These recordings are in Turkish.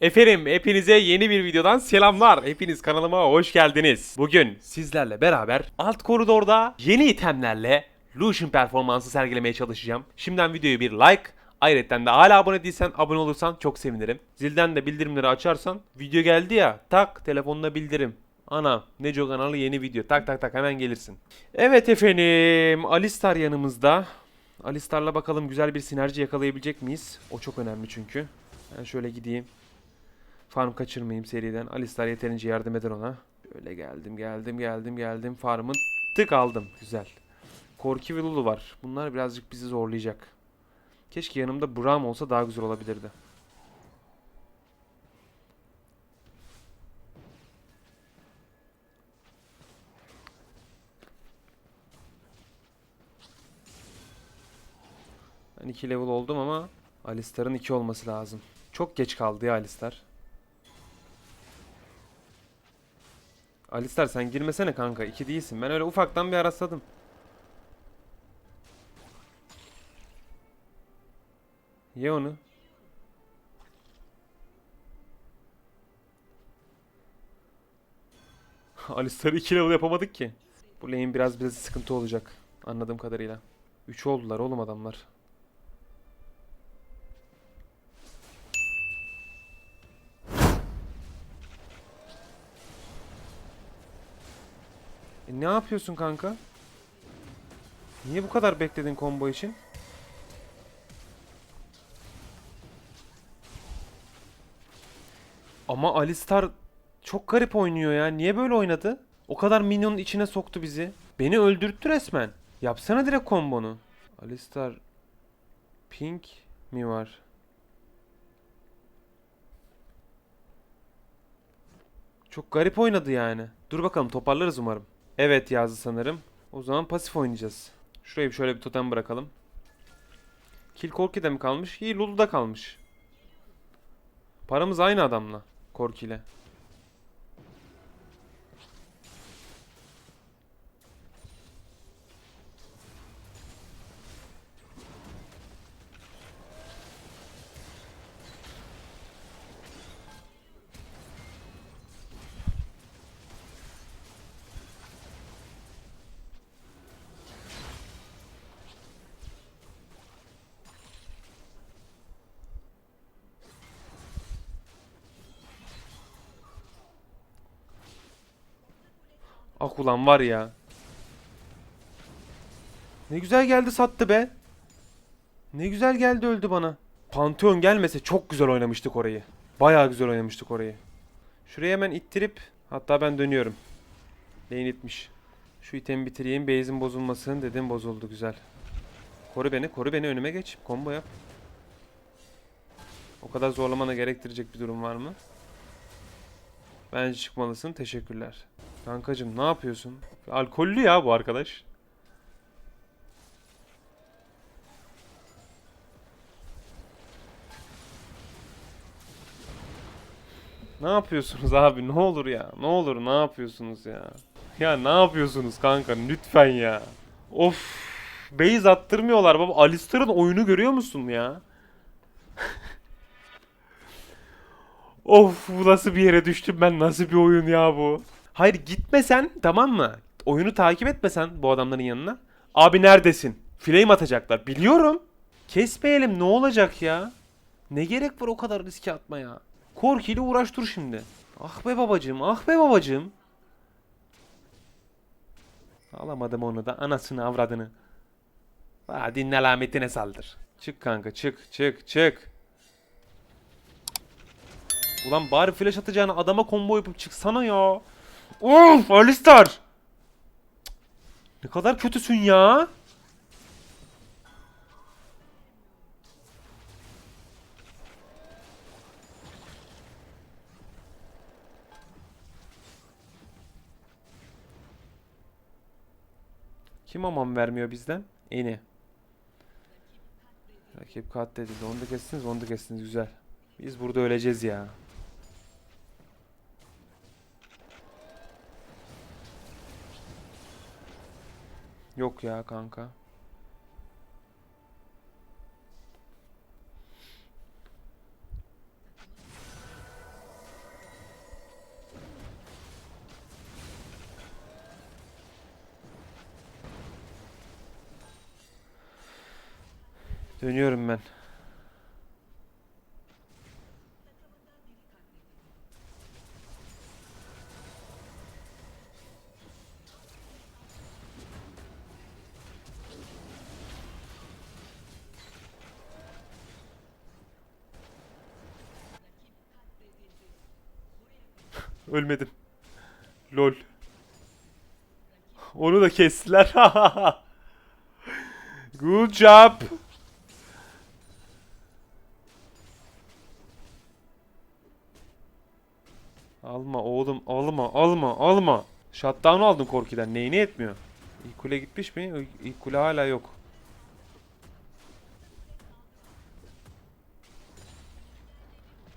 Efendim hepinize yeni bir videodan selamlar. Hepiniz kanalıma hoş geldiniz. Bugün sizlerle beraber alt koridorda yeni itemlerle Lucian performansı sergilemeye çalışacağım. Şimdiden videoyu bir like, ayrıca de hala abone değilsen abone olursan çok sevinirim. Zilden de bildirimleri açarsan video geldi ya tak telefonuna bildirim. Ana Neco kanalı yeni video tak tak tak hemen gelirsin. Evet efendim Alistar yanımızda. Alistar'la bakalım güzel bir sinerji yakalayabilecek miyiz? O çok önemli çünkü. Ben şöyle gideyim. Farm kaçırmayayım seriden. Alistar yeterince yardım eder ona. Şöyle geldim geldim geldim geldim. Farm'ın tık aldım. Güzel. Korki ve Lulu var. Bunlar birazcık bizi zorlayacak. Keşke yanımda Braum olsa daha güzel olabilirdi. Ben 2 level oldum ama Alistar'ın 2 olması lazım. Çok geç kaldı ya Alistar. Alistar sen girmesene kanka. 2 değilsin. Ben öyle ufaktan bir arasladım. Ye onu. Alistar'ı 2 level yapamadık ki. Bu lane biraz biraz sıkıntı olacak. Anladığım kadarıyla. 3 oldular oğlum adamlar. Ne yapıyorsun kanka? Niye bu kadar bekledin combo için? Ama Alistar çok garip oynuyor ya. Niye böyle oynadı? O kadar minyonun içine soktu bizi. Beni öldürttü resmen. Yapsana direkt kombonu. Alistar Pink mi var? Çok garip oynadı yani. Dur bakalım toparlarız umarım. Evet yazdı sanırım. O zaman pasif oynayacağız. Şuraya bir şöyle bir totem bırakalım. Kill Korki'de mi kalmış? İyi Lulu'da kalmış. Paramız aynı adamla. Korki ile. Ah ulan var ya. Ne güzel geldi sattı be. Ne güzel geldi öldü bana. Pantheon gelmese çok güzel oynamıştık orayı. Bayağı güzel oynamıştık orayı. Şuraya hemen ittirip hatta ben dönüyorum. Lane itmiş. Şu itemi bitireyim. Base'in bozulmasın dedim bozuldu güzel. Koru beni, koru beni önüme geç. Combo yap. O kadar zorlamana gerektirecek bir durum var mı? Bence çıkmalısın. Teşekkürler. Kankacım ne yapıyorsun? Alkollü ya bu arkadaş. Ne yapıyorsunuz abi? Ne olur ya. Ne olur ne yapıyorsunuz ya? Ya ne yapıyorsunuz kanka? Lütfen ya. Of. Base attırmıyorlar baba. Alistar'ın oyunu görüyor musun ya? Of bu nasıl bir yere düştüm ben? Nasıl bir oyun ya bu? Hayır gitmesen tamam mı? Oyunu takip etmesen bu adamların yanına. Abi neredesin? Flame atacaklar. Biliyorum. Kesmeyelim ne olacak ya? Ne gerek var o kadar riske atmaya? Korki ile uğraş dur şimdi. Ah be babacım, ah be babacım. Alamadım onu da anasını avradını. Hadi alametine saldır. Çık kanka çık çık çık. Ulan bari flash atacağını adama combo yapıp çıksana ya. Of Alistar. Ne kadar kötüsün ya. Kim aman vermiyor bizden? Eni. Rakip katledildi. Onu da kestiniz, onu da kestiniz. Güzel. Biz burada öleceğiz ya. Yok ya kanka. Dönüyorum ben. Ölmedim. Lol. Onu da kestiler. Good job. Alma oğlum alma alma alma. Shutdown aldın Korki'den. Neyine etmiyor? İlk kule gitmiş mi? İlk kule hala yok.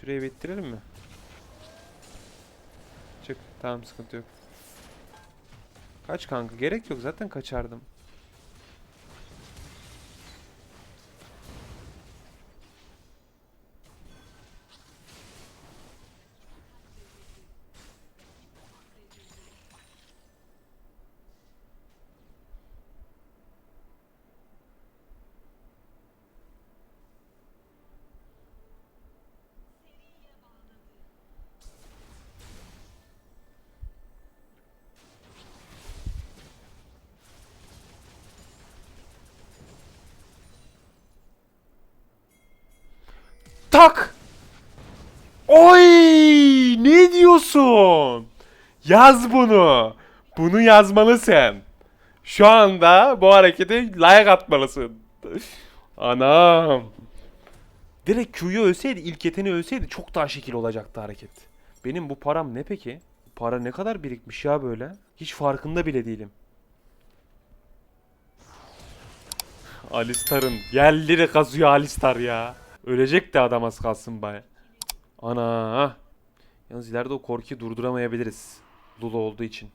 Şurayı bitirelim mi? Tamam sıkıntı yok. Kaç kanka? Gerek yok. Zaten kaçardım. Tak! Oy! Ne diyorsun? Yaz bunu. Bunu yazmalısın. Şu anda bu harekete like atmalısın. Anam. Direkt Q'yu ölseydi, ilk yeteni ölseydi çok daha şekil olacaktı hareket. Benim bu param ne peki? Para ne kadar birikmiş ya böyle? Hiç farkında bile değilim. Alistar'ın yerleri kazıyor Alistar ya. Ölecek de adam az kalsın baya. Ana. Yalnız ileride o korkuyu durduramayabiliriz. Lulu olduğu için.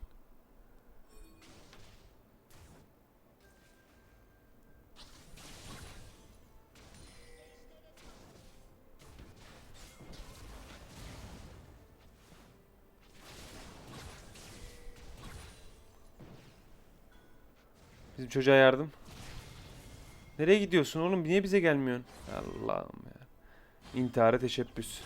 Bizim çocuğa yardım. Nereye gidiyorsun oğlum? Niye bize gelmiyorsun? Allah'ım ya. İntihara teşebbüs.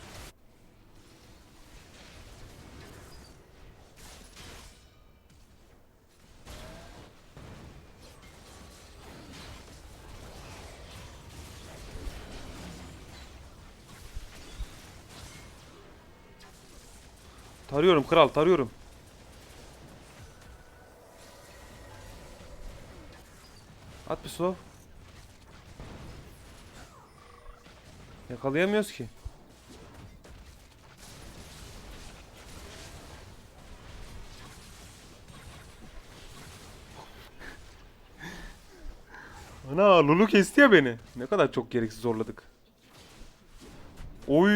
Tarıyorum kral tarıyorum. At bir slow. Yakalayamıyoruz ki. Ana Lulu kesti ya beni. Ne kadar çok gereksiz zorladık. Oy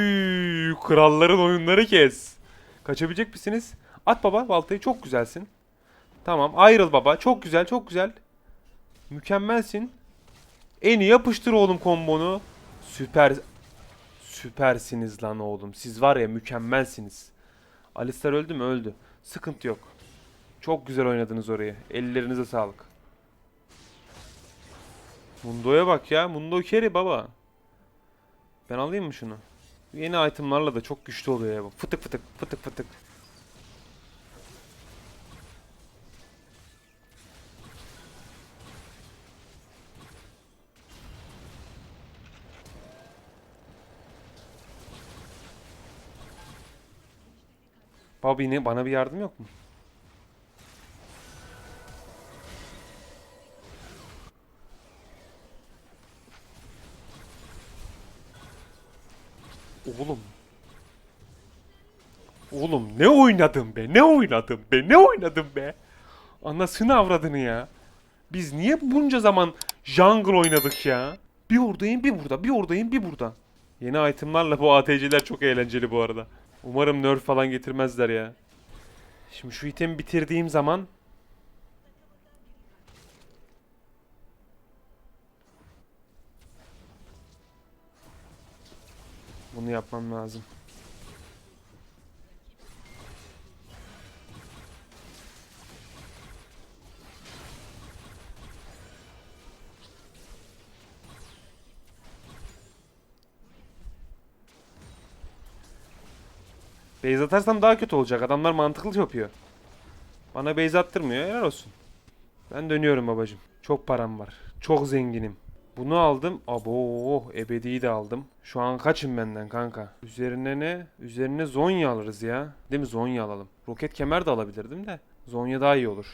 kralların oyunları kes. Kaçabilecek misiniz? At baba baltayı çok güzelsin. Tamam ayrıl baba çok güzel çok güzel. Mükemmelsin. En iyi yapıştır oğlum kombonu. Süper Süpersiniz lan oğlum. Siz var ya mükemmelsiniz. Alistar öldü mü? Öldü. Sıkıntı yok. Çok güzel oynadınız orayı. Ellerinize sağlık. Mundo'ya bak ya. Mundo carry baba. Ben alayım mı şunu? Yeni itemlarla da çok güçlü oluyor ya. bu. Fıtık fıtık fıtık fıtık. Bobby ne? Bana bir yardım yok mu? Oğlum. Oğlum ne oynadım be? Ne oynadım be? Ne oynadım be? Anasını avradını ya. Biz niye bunca zaman jungle oynadık ya? Bir oradayım bir burada, bir oradayım bir burada. Yeni itemlarla bu ATC'ler çok eğlenceli bu arada. Umarım nerf falan getirmezler ya. Şimdi şu itemi bitirdiğim zaman bunu yapmam lazım. Base atarsam daha kötü olacak. Adamlar mantıklı yapıyor. Bana base attırmıyor. Helal olsun. Ben dönüyorum babacım. Çok param var. Çok zenginim. Bunu aldım. Abo, ebediyi de aldım. Şu an kaçın benden kanka? Üzerine ne? Üzerine Zonya alırız ya. Değil mi? Zonya alalım. Roket kemer de alabilirdim de. Zonya daha iyi olur.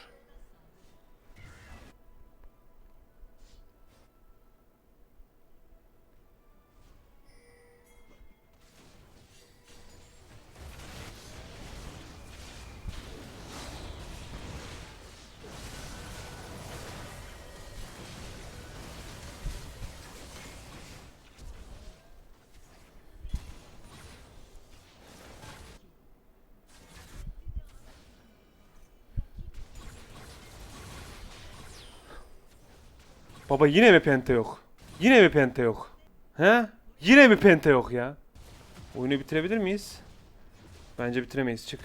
Baba yine mi pente yok? Yine mi pente yok? He? Yine mi pente yok ya? Oyunu bitirebilir miyiz? Bence bitiremeyiz. Çık.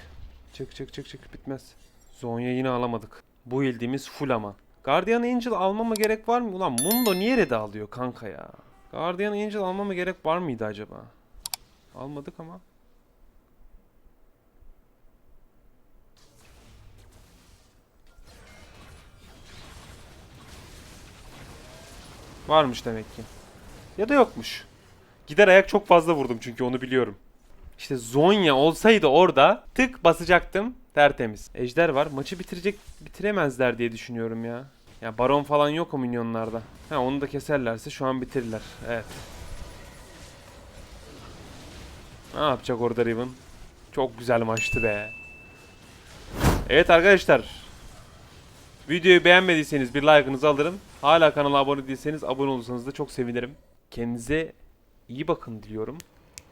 Çık çık çık çık. Bitmez. Zonya yine alamadık. Bu ildiğimiz full ama. Guardian Angel almama gerek var mı? Ulan Mundo niye red'i alıyor kanka ya? Guardian Angel almama gerek var mıydı acaba? Almadık ama. Varmış demek ki. Ya da yokmuş. Gider ayak çok fazla vurdum çünkü onu biliyorum. İşte Zonya olsaydı orada tık basacaktım tertemiz. Ejder var. Maçı bitirecek bitiremezler diye düşünüyorum ya. Ya baron falan yok o minyonlarda. Ha onu da keserlerse şu an bitirirler. Evet. Ne yapacak orada Riven? Çok güzel maçtı be. Evet arkadaşlar. Videoyu beğenmediyseniz bir like'ınızı alırım. Hala kanala abone değilseniz abone olursanız da çok sevinirim. Kendinize iyi bakın diliyorum.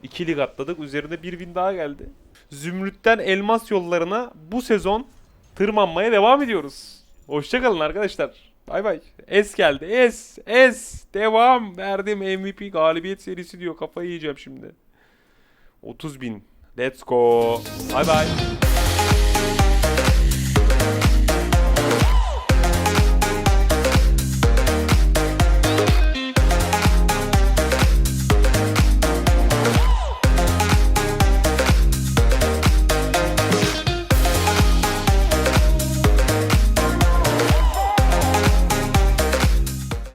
İki lig atladık. Üzerine bir win daha geldi. Zümrüt'ten elmas yollarına bu sezon tırmanmaya devam ediyoruz. Hoşçakalın arkadaşlar. Bay bay. Es geldi. Es. Es. Devam. Verdim MVP galibiyet serisi diyor. Kafayı yiyeceğim şimdi. 30 bin. Let's go. Bay bay.